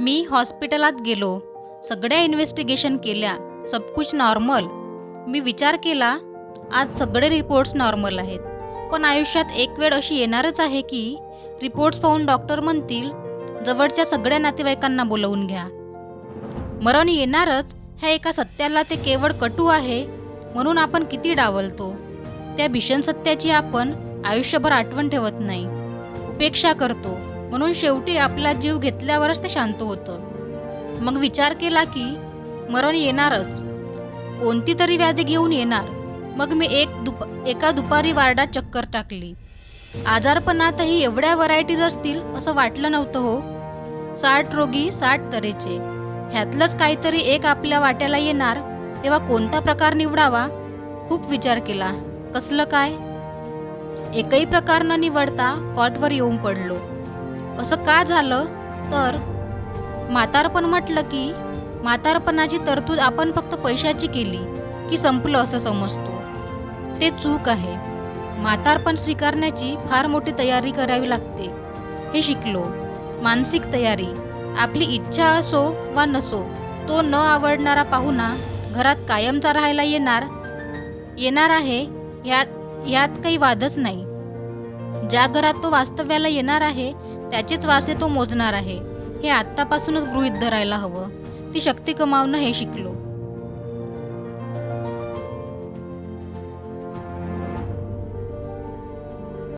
मी हॉस्पिटलात गेलो. सगळ्या इन्व्हेस्टिगेशन केल्या. सबकुछ नॉर्मल. मी विचार केला आज सगळे रिपोर्ट्स नॉर्मल आहेत. पण आयुष्यात एक वेळ अशी येणारच आहे की रिपोर्ट्स पाहून डॉक्टर म्हणतील जवळच्या सगळ्या नातेवाईकांना बोलवून घ्या. मरण येणारच ह्या एका सत्याला ते केवळ कटू आहे म्हणून आपण किती डावलतो. त्या भीषण सत्याची आपण आयुष्यभर आठवण ठेवत नाही. उपेक्षा करतो. म्हणून शेवटी आपला जीव घेतल्यावरच ते शांत होतं. मग विचार केला की मरण येणारच. कोणती तरी व्याधी घेऊन येणार. मग मी एक दुप एका दुपारी वार्डात चक्कर टाकली. आजारपणातही एवढ्या व्हरायटीज असतील असं वाटलं नव्हतं हो. साठ रोगी साठ तऱ्हेचे. ह्यातलंच काहीतरी एक आपल्या वाट्याला येणार. तेव्हा कोणता प्रकार निवडावा? खूप विचार केला. कसलं काय? एकही प्रकार न निवडता कॉटवर येऊन पडलो. असं का झालं? तर? म्हातारपण म्हटलं की म्हातारपणाची तरतूद आपण फक्त पैशाची केली की संपलं असं समजतो. ते चूक आहे. म्हातारपण स्वीकारण्याची फार मोठी तयारी करावी लागते. हे शिकलो. मानसिक तयारी. आपली इच्छा असो वा नसो तो न आवडणारा पाहुणा घरात कायमचा राहायला येणार? येणार आहे यात यात काही वादच नाही. ज्या घरात तो वास्तव्याला येणार आहे त्याचेच वासे तो मोजणार आहे. हे आत्तापासूनच गृहीत धरायला हवं. ती शक्ती कमावणं हे शिकलो.